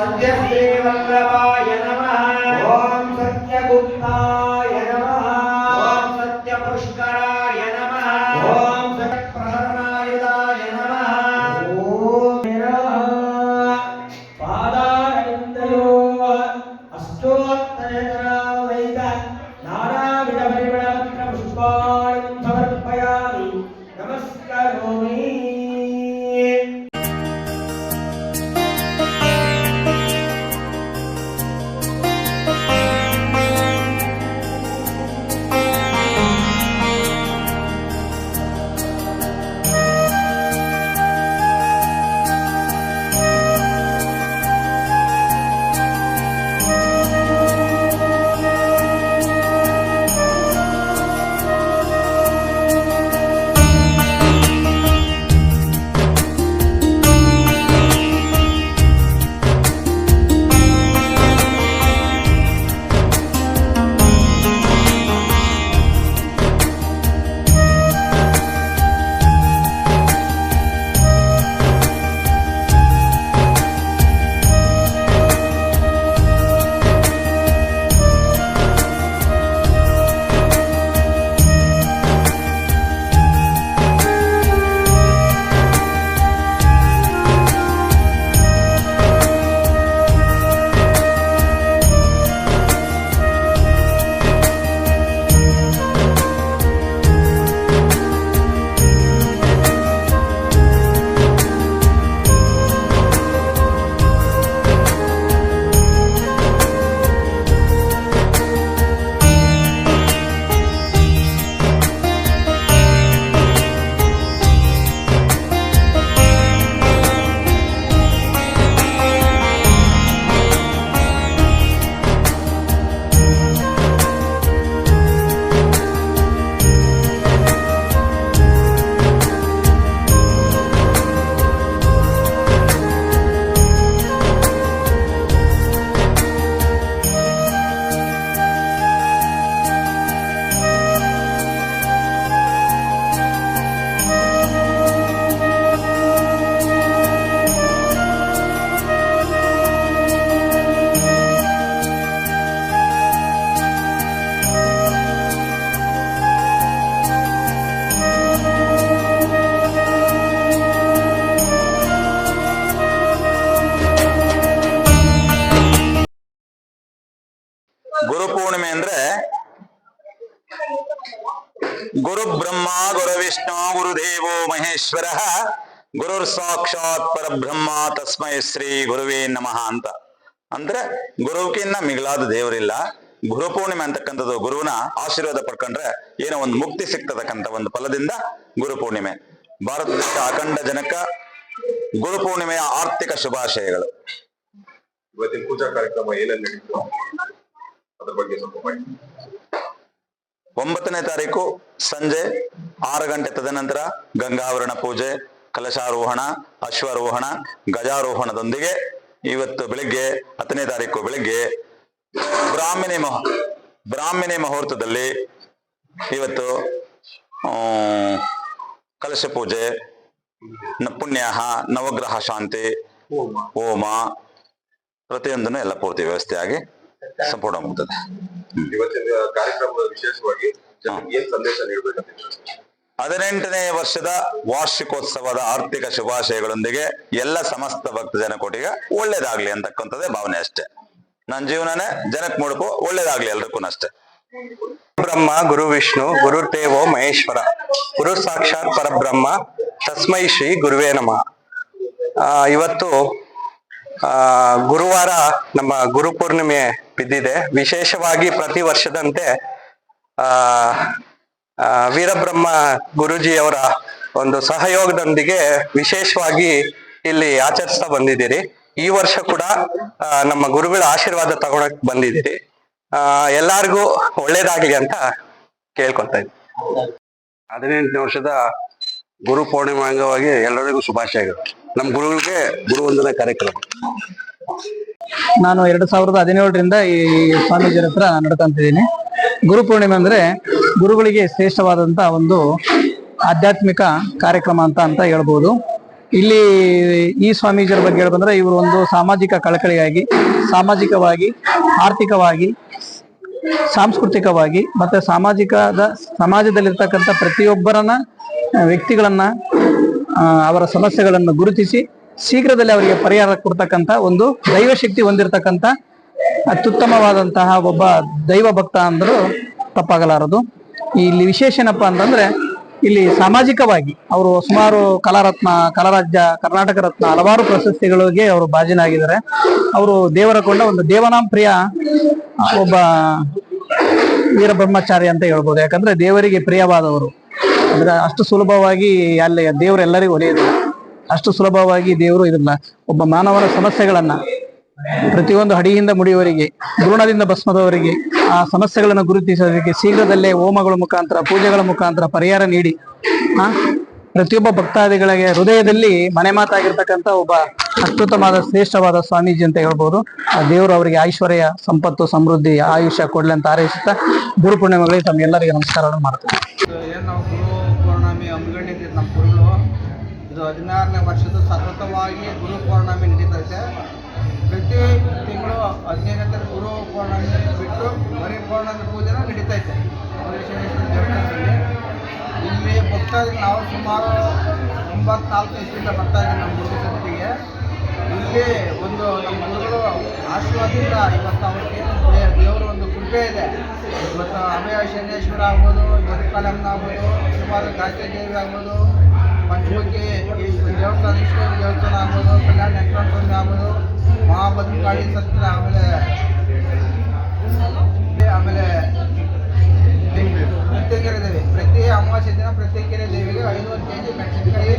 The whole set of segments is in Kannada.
సత్యదేవల్లభా ಗುರು ಬ್ರಹ್ಮ ಗುರು ವಿಷ್ಣು ಗುರುದೇವೋ ಮಹೇಶ್ವರ. ಗುರುರ್ ಸಾಕ್ಷಾತ್ ಪರಬ್ರಹ್ಮ ತಸ್ಮೈ ಶ್ರೀ ಗುರುವೇ ನಮಃ ಅಂತ. ಅಂದ್ರೆ ಗುರುವಿಗಿನ್ನ ಮಿಗಿಲಾದ ದೇವರಿಲ್ಲ. ಗುರು ಪೂರ್ಣಿಮೆ ಅಂತಕ್ಕಂಥದ್ದು ಗುರುವಿನ ಆಶೀರ್ವಾದ ಪಡ್ಕೊಂಡ್ರೆ ಏನೋ ಒಂದು ಮುಕ್ತಿ ಸಿಗ್ತದಕ್ಕಂತ ಒಂದು ಫಲದಿಂದ ಗುರು ಪೂರ್ಣಿಮೆ. ಭಾರತದ ಅಖಂಡ ಜನಕ ಗುರು ಪೂರ್ಣಿಮೆಯ ಆರ್ಥಿಕ ಶುಭಾಶಯಗಳು. ಇವತ್ತಿನ ಪೂಜಾ ಕಾರ್ಯಕ್ರಮ ಏನೇನು ನಡೀತು? ಅದ್ರ ಬಗ್ಗೆ ಸ್ವಲ್ಪ ಒಂಬತ್ತನೇ ತಾರೀಕು ಸಂಜೆ ಆರು ಗಂಟೆ ತದನಂತರ ಗಂಗಾವರಣ ಪೂಜೆ, ಕಲಶಾರೋಹಣ, ಅಶ್ವಾರೋಹಣ, ಗಜಾರೋಹಣದೊಂದಿಗೆ ಇವತ್ತು ಬೆಳಿಗ್ಗೆ ಹತ್ತನೇ ತಾರೀಕು ಬೆಳಿಗ್ಗೆ ಬ್ರಾಹ್ಮಿಣಿ ಮಹ, ಬ್ರಾಹ್ಮಿಣಿ ಮುಹೂರ್ತದಲ್ಲಿ ಇವತ್ತು ಕಲಶ ಪೂಜೆ ಪುಣ್ಯಾಹ, ನವಗ್ರಹ ಶಾಂತಿ, ಹೋಮ, ಪ್ರತಿಯೊಂದನ್ನು ಎಲ್ಲ ಪೂರ್ತಿ ವ್ಯವಸ್ಥೆಯಾಗಿ ಸಂಪೂರ್ಣ ಮುಗ್ತದೆ ಇವತ್ತಿನ ಕಾರ್ಯಕ್ರಮದ ವಿಶೇಷವಾಗಿ ಜನರಿಗೆ ಏನ್ ಸಂದೇಶ ನೀಡಬೇಕಂತ ಹದಿನೆಂಟನೇ ವರ್ಷದ ವಾರ್ಷಿಕೋತ್ಸವದ ಆರ್ಥಿಕ ಶುಭಾಶಯಗಳೊಂದಿಗೆ ಎಲ್ಲ ಸಮಸ್ತ ಭಕ್ತ ಜನಕೋಟಿಗೆ ಒಳ್ಳೇದಾಗ್ಲಿ ಅಂತಕ್ಕಂಥದ್ದೇ ಭಾವನೆ ಅಷ್ಟೇ. ನನ್ನ ಜೀವನನೇ ಜನಕ್ ಮುಡುಪು ಒಳ್ಳೇದಾಗ್ಲಿ ಎಲ್ರಿಗೂ ಅಷ್ಟೇ. ಬ್ರಹ್ಮ ಗುರು ವಿಷ್ಣು ಗುರುರ್ದೇವೋ ಮಹೇಶ್ವರ ಗುರು ಸಾಕ್ಷಾತ್ ಪರಬ್ರಹ್ಮ ತಸ್ಮೈ ಶ್ರೀ ಗುರುವೇ ನಮ. ಆ, ಇವತ್ತು ಆ, ಗುರುವಾರ ನಮ್ಮ ಗುರು ಪೂರ್ಣಿಮೆ ಬಿದ್ದಿದೆ. ವಿಶೇಷವಾಗಿ ಪ್ರತಿ ವರ್ಷದಂತೆ ಆ ವೀರಬ್ರಹ್ಮ ಗುರುಜಿಯವರ ಒಂದು ಸಹಯೋಗದೊಂದಿಗೆ ವಿಶೇಷವಾಗಿ ಇಲ್ಲಿ ಆಚರಿಸ್ತಾ ಬಂದಿದ್ದೀರಿ. ಈ ವರ್ಷ ಕೂಡ ನಮ್ಮ ಗುರುಗಳ ಆಶೀರ್ವಾದ ತಗೊಳಕ್ ಬಂದಿದ್ದೀರಿ. ಆ ಎಲ್ಲಾರ್ಗೂ ಒಳ್ಳೇದಾಗ್ಲಿ ಅಂತ ಕೇಳ್ಕೊತಾ ಇದ್ದೀನಿ. ಹದಿನೆಂಟನೇ ವರ್ಷದ ಗುರು ಪೂರ್ಣಿಮಾ ಅಂಗವಾಗಿ ಎಲ್ಲರಿಗೂ ಶುಭಾಶಯಗಳು ನಮ್ಮ ಗುರುಗಳಿಗೆ ಗುರು ವಂದನಾ ಕಾರ್ಯಕ್ರಮ. ನಾನು ಎರಡು ಸಾವಿರದ ಹದಿನೇಳರಿಂದ ಈ ಸ್ವಾಮೀಜಿಯರ ಹತ್ರ ನಡ್ಕೊಂತಿದ್ದೀನಿ. ಗುರು ಪೂರ್ಣಿಮೆ ಅಂದ್ರೆ ಗುರುಗಳಿಗೆ ಶ್ರೇಷ್ಠವಾದಂತ ಒಂದು ಆಧ್ಯಾತ್ಮಿಕ ಕಾರ್ಯಕ್ರಮ ಅಂತ ಅಂತ ಹೇಳ್ಬೋದು. ಇಲ್ಲಿ ಈ ಸ್ವಾಮೀಜಿಯರ ಬಗ್ಗೆ ಹೇಳ್ಬಂದ್ರೆ ಇವರು ಒಂದು ಸಾಮಾಜಿಕ ಕಳಕಳಿಯಾಗಿ, ಸಾಮಾಜಿಕವಾಗಿ, ಆರ್ಥಿಕವಾಗಿ, ಸಾಂಸ್ಕೃತಿಕವಾಗಿ ಮತ್ತೆ ಸಾಮಾಜಿಕದ, ಸಮಾಜದಲ್ಲಿರ್ತಕ್ಕಂಥ ಪ್ರತಿಯೊಬ್ಬರನ್ನ ವ್ಯಕ್ತಿಗಳನ್ನ ಅವರ ಸಮಸ್ಯೆಗಳನ್ನು ಗುರುತಿಸಿ ಶೀಘ್ರದಲ್ಲಿ ಅವರಿಗೆ ಪರಿಹಾರ ಕೊಡ್ತಕ್ಕಂಥ ಒಂದು ದೈವಶಕ್ತಿ ಹೊಂದಿರತಕ್ಕಂಥ ಅತ್ಯುತ್ತಮವಾದಂತಹ ಒಬ್ಬ ದೈವ ಭಕ್ತ ಅಂದರೂ ತಪ್ಪಾಗಲಾರದು. ಇಲ್ಲಿ ವಿಶೇಷ ಏನಪ್ಪ ಅಂತಂದ್ರೆ, ಇಲ್ಲಿ ಸಾಮಾಜಿಕವಾಗಿ ಅವರು ಸುಮಾರು ಕಲಾರತ್ನ, ಕಲಾರಾಜ್ಯ, ಕರ್ನಾಟಕ ರತ್ನ ಹಲವಾರು ಪ್ರಶಸ್ತಿಗಳಿಗೆ ಅವರು ಭಾಜನಾಗಿದ್ದಾರೆ ಅವರು ದೇವರ ಕೊಂಡ ಒಂದು ದೇವನಾಂ ಪ್ರಿಯ ಒಬ್ಬ ವೀರಬ್ರಹ್ಮಚಾರಿ ಅಂತ ಹೇಳ್ಬೋದು. ಯಾಕಂದ್ರೆ ದೇವರಿಗೆ ಪ್ರಿಯವಾದವರು. ಅಂದ್ರೆ ಅಷ್ಟು ಸುಲಭವಾಗಿ ಅಲ್ಲಿ ದೇವರು ಎಲ್ಲರಿಗೂ ಒಲಿಯೋದಿಲ್ಲ ಅಷ್ಟು ಸುಲಭವಾಗಿ ದೇವರು ಇದನ್ನ ಒಬ್ಬ ಮಾನವನ ಸಮಸ್ಯೆಗಳನ್ನ ಪ್ರತಿಯೊಂದು ಹಡಿಯಿಂದ ಮುಡಿಯುವವರಿಗೆ, ಭ್ರೂಣದಿಂದ ಭಸ್ಮದವರಿಗೆ, ಆ ಸಮಸ್ಯೆಗಳನ್ನು ಗುರುತಿಸೋದಕ್ಕೆ ಶೀಘ್ರದಲ್ಲೇ ಹೋಮಗಳ ಮುಖಾಂತರ, ಪೂಜೆಗಳ ಮುಖಾಂತರ ಪರಿಹಾರ ನೀಡಿ, ಆ? ಪ್ರತಿಯೊಬ್ಬ ಭಕ್ತಾದಿಗಳಿಗೆ ಹೃದಯದಲ್ಲಿ ಮನೆ ಮಾತಾಗಿರ್ತಕ್ಕಂಥ ಒಬ್ಬ ಅತ್ಯುತ್ತಮವಾದ ಶ್ರೇಷ್ಠವಾದ ಸ್ವಾಮೀಜಿ ಅಂತ ಹೇಳ್ಬೋದು. ಆ ದೇವರು ಅವರಿಗೆ ಐಶ್ವರ್ಯ, ಸಂಪತ್ತು, ಸಮೃದ್ಧಿ, ಆಯುಷ್ಯ ಕೊಡ್ಲಿ ಅಂತ ಹಾರೈಸುತ್ತಾ ಗುರು ಪೂರ್ಣಿಮೆಗಳಿಗೆ ತಮ್ಮೆಲ್ಲರಿಗೆ ನಮಸ್ಕಾರವನ್ನು ಮಾಡ್ತೇವೆ ಏನು ನಾವು ಗುರು ಪೌರ್ಣಮಿ ಹಮ್ಮಿಕೊಂಡಿದ್ದೀವಿ ನಮ್ಮ ಗುರುಗಳು ಇದು ಹದಿನಾರನೇ ವರ್ಷದ ಸತತವಾಗಿ ಗುರು ಪೂರ್ಣಮಿ ನಡೀತೈತೆ ಪ್ರತಿ ತಿಂಗಳು ಹದಿನೈದನೇ ತಾರೀಕು ಗುರು ಪೌರ್ಣಮಿ ಬಿಟ್ಟು ಮರಿ ಪೂರ್ಣಮಿ ಪೂಜೆನ ನಡೀತೈತೆ ಇಲ್ಲಿ ಭಕ್ತಾದಿಗಳು ನಾವು ಸುಮಾರು ಒಂಬತ್ನಾಲ್ಕು ಇಷ್ಟದಿಂದ ಬರ್ತಾ ಇದ್ದೀವಿ ನಮ್ಮ ಗುರು ಜೊತೆಗೆ ಇಲ್ಲಿ ಒಂದು ನಮ್ಮ ಗುರುಗಳು ಆಶೀರ್ವಾದದಿಂದ ಇವತ್ತು ಅವರಿಗೆ ಕೃಪೆ ಇದೆ. ಇವತ್ತು ಅಭಯ ಶನೇಶ್ವರ ಆಗ್ಬೋದು ಇವತ್ತು ಕಲಂನ ಆಗ್ಬೋದು ಸುಮಾರು ದೇವಿ ಆಗ್ಬೋದು, ಪಂಚಮುಖಿ ದೇವಸ್ಥಾನ ಇಷ್ಟು ದೇವಸ್ಥಾನ ಆಗ್ಬೋದು, ಕಲ್ಯಾಣ ನೆಟ್ವರ್ಕ್ ಆಗ್ಬೋದು ಮಹಾಬದ್ಕಾಳಿ ಸತ್ರ ಆಮೇಲೆ ಆಮೇಲೆ ಪ್ರತ್ಯೇಕೆರೆ ದೇವಿ. ಪ್ರತಿ ಅಮಾವಾಸ್ಯ ದಿನ ಪ್ರತ್ಯೇಕೆರೆ ದೇವಿಗೆ ಐನೂರು ಕೆ ಜಿ ಮೆಣಸಿನಕಾಯಿ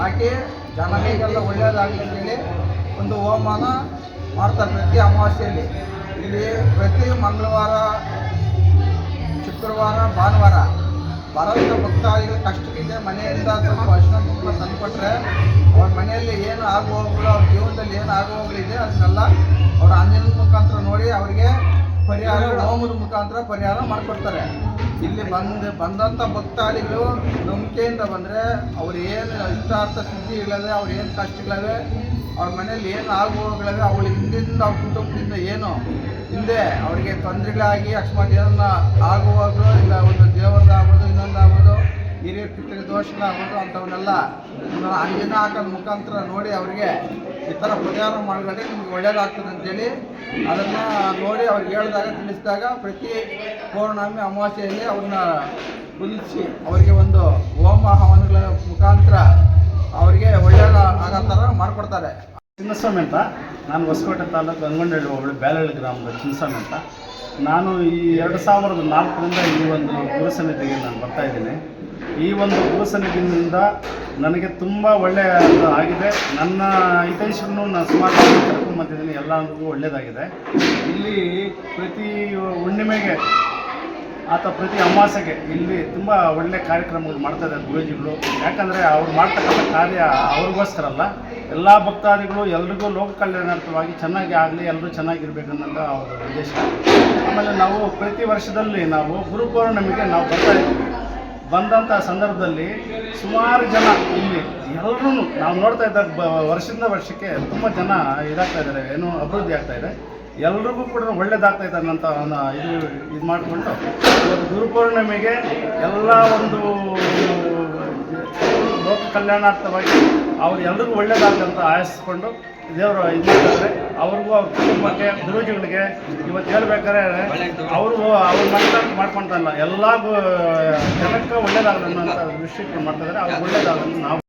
ಹಾಕಿ ಜನಗಳಿಗೆಲ್ಲ ಒಳ್ಳೆಯದಾಗಲಿ ಅಂತೇಳಿ ಒಂದು ಹವಾಮಾನ ಮಾಡ್ತಾರೆ ಪ್ರತಿ ಅಮಾವಾಸ್ಯೆಯಲ್ಲಿ. ಇಲ್ಲಿ ಪ್ರತಿ ಮಂಗಳವಾರ, ಶುಕ್ರವಾರ, ಭಾನುವಾರ ಬರೋಂಥ ಭಕ್ತಾದಿಗಳು ಕಷ್ಟಕ್ಕಿದೆ ಮನೆಯಿಂದ ಸ್ವಲ್ಪ ಅರ್ಶನ ಕುಂಕುಮ ತಂದುಕೊಟ್ರೆ ಅವ್ರ ಮನೆಯಲ್ಲಿ ಏನು ಆಗುವವುಗಳು, ಅವ್ರ ಜೀವನದಲ್ಲಿ ಏನು ಆಗುವಾಗಲಿದೆ ಅದನ್ನೆಲ್ಲ ಅವ್ರ ಆಂಜನೇಯನ ಮುಖಾಂತರ ನೋಡಿ ಅವರಿಗೆ ಪರಿಹಾರ, ಹೋಮದ ಮುಖಾಂತರ ಪರಿಹಾರ ಮಾಡಿಕೊಡ್ತಾರೆ. ಇಲ್ಲಿ ಬಂದು ಬಂದಂಥ ಭಕ್ತಾದಿಗಳು ನಂಬಿಕೆಯಿಂದ ಬಂದರೆ ಅವ್ರು ಏನು ಇಷ್ಟಾರ್ಥ ಸಿದ್ಧಿಗಳಿವೆ ಅವ್ರು ಏನು ಕಷ್ಟಗಳಿವೆ, ಅವ್ರ ಮನೇಲಿ ಏನು ಆಗುವವುಗಳಿವೆ ಅವಳು ಹಿಂದಿಂದ ಅವ್ರ ಕುಟುಂಬದಿಂದ ಏನು ಹಿಂದೆ ಅವರಿಗೆ ತೊಂದರೆಗಳಾಗಿ ಅಕಸ್ಮಾತ್ ಏನನ್ನ ಆಗುವಾಗಲೂ ಇಲ್ಲ ಒಂದು ದೇವರದ್ದಾಗ್ಬೋದು ಇನ್ನೊಂದಾಗ್ಬೋದು ಹಿರಿಯ ಪಿತೃ ಆಗ್ಬಿಟ್ಟು ಅಂಥವನ್ನೆಲ್ಲ ಅಂಜನ ಹಾಕೋದ್ ಮುಖಾಂತರ ನೋಡಿ ಅವರಿಗೆ ಈ ಥರ ಪರಿಹಾರ ಮಾಡಿಕೊಂಡ್ರೆ ನಿಮ್ಗೆ ಒಳ್ಳೇದಾಗ್ತದೆ ಅಂತೇಳಿ ಅದನ್ನು ನೋಡಿ ಅವ್ರಿಗೆ ಹೇಳಿದಾಗ, ತಿಳಿಸಿದಾಗ ಪ್ರತಿ ಪೌರ್ಣಮಿ ಅಮಾವಾಸ್ಯೆಯಲ್ಲಿ ಅವ್ರನ್ನ ಕುದಿಸಿ ಅವರಿಗೆ ಒಂದು ಹೋಮ ಹವನಗಳ ಮುಖಾಂತರ ಅವರಿಗೆ ಒಳ್ಳೇದ ಆಗೋ ಥರ ಮಾಡಿಕೊಡ್ತಾರೆ. ಚಿನ್ನಸ್ವಾಮಿ ಅಂತ. ನಾನು ಹೊಸಕೋಟೆ ತಾಲೂಕು ಗಂಗೊಂಡಳ್ಳಿ ಹೋಬಳಿ ಬ್ಯಾಲಹಳ್ಳಿ ಗ್ರಾಮದ ಚಿನ್ನಸ್ವಾಮಿ ಅಂತ. ನಾನು ಈ ಎರಡು ಸಾವಿರದ ನಾಲ್ಕರಿಂದ ಈ ಒಂದು ಗುರು ಸಮಿತಿಗೆ ನಾನು ಬರ್ತಾ ಇದ್ದೀನಿ. ಈ ಒಂದು ಗುರು ಸನ್ನಿಧಿಯಿಂದ ನನಗೆ ತುಂಬ ಒಳ್ಳೆಯ ಆಗಿದೆ. ನನ್ನ ಹಿತೈಷರನ್ನು ನಾನು ಸುಮಾರು ಕರ್ಕೊಂಬಂದಿದ್ದೀನಿ ಎಲ್ಲರಿಗೂ ಒಳ್ಳೆಯದಾಗಿದೆ. ಇಲ್ಲಿ ಪ್ರತಿ ಹುಣ್ಣಿಮೆಗೆ ಆತ ಪ್ರತಿ ಅಮಾಸೆಗೆ ಇಲ್ಲಿ ತುಂಬ ಒಳ್ಳೆ ಕಾರ್ಯಕ್ರಮಗಳು ಮಾಡ್ತಾರೆ ಗುರೂಜಿಗಳು. ಯಾಕಂದರೆ ಅವ್ರು ಮಾಡ್ತಕ್ಕಂಥ ಕಾರ್ಯ ಅವ್ರಿಗೋಸ್ಕರ ಅಲ್ಲ. ಎಲ್ಲ ಭಕ್ತಾದಿಗಳು ಎಲ್ರಿಗೂ ಲೋಕ ಕಲ್ಯಾಣಾರ್ಥವಾಗಿ ಚೆನ್ನಾಗಿ ಆಗಲಿ ಎಲ್ಲರೂ ಚೆನ್ನಾಗಿರ್ಬೇಕನ್ನೋದು ಅವರ ಉದ್ದೇಶ. ಆಮೇಲೆ ನಾವು ಪ್ರತಿ ವರ್ಷದಲ್ಲಿ ನಾವು ಗುರು ಪೌರ್ಣಮಿಗೆ ನಾವು ಬರ್ತಾ ಇದ್ದೀವಿ. ಬಂದಂಥ ಸಂದರ್ಭದಲ್ಲಿ ಸುಮಾರು ಜನ ಇಲ್ಲಿ ಎಲ್ಲರೂ ನಾವು ನೋಡ್ತಾ ಇದ್ದಾಗ ಬ ವರ್ಷದಿಂದ ವರ್ಷಕ್ಕೆ ತುಂಬ ಜನ ಇದಾಗ್ತಾ ಇದ್ದಾರೆ, ಏನು ಅಭಿವೃದ್ಧಿ ಆಗ್ತಾ ಇದೆ. ಎಲ್ರಿಗೂ ಕೂಡ ಒಳ್ಳೇದಾಗ್ತಾ ಇದೆ ಇದು ಇದು ಮಾಡಿಕೊಂಡು ಇವತ್ತು ಗುರು ಪೌರ್ಣಿಮೆಗೆ ಎಲ್ಲ ಒಂದು ಲೋಕ ಕಲ್ಯಾಣಾರ್ಥವಾಗಿ ಅವ್ರು ಎಲ್ರಿಗೂ ಒಳ್ಳೇದಾಗಲಿ ಅಂತ ಆಶಿಸ್ಕೊಂಡು ದೇವರು ಇದು ಮಾಡ್ತಾರೆ ಅವ್ರಿಗೂ ಅವ್ರ ಕುಟುಂಬಕ್ಕೆ ಗುರೂಜಿಗಳಿಗೆ ಇವತ್ತು ಹೇಳ್ಬೇಕಾದ್ರೆ ಅವರು ಅವ್ರ ಮಾಡ್ತಾ ಮಾಡ್ಕೊಳ್ತಾ ಇಲ್ಲ ಎಲ್ಲ ಜನಕ್ಕೆ ಒಳ್ಳೇದಾಗಲಿ ಅನ್ನೋಂಥ ದೃಷ್ಟಿ ಮಾಡ್ತಾ ಇದ್ದಾರೆ. ಅವ್ರಿಗೆ ಒಳ್ಳೇದಾಗಲಿ ನಾವು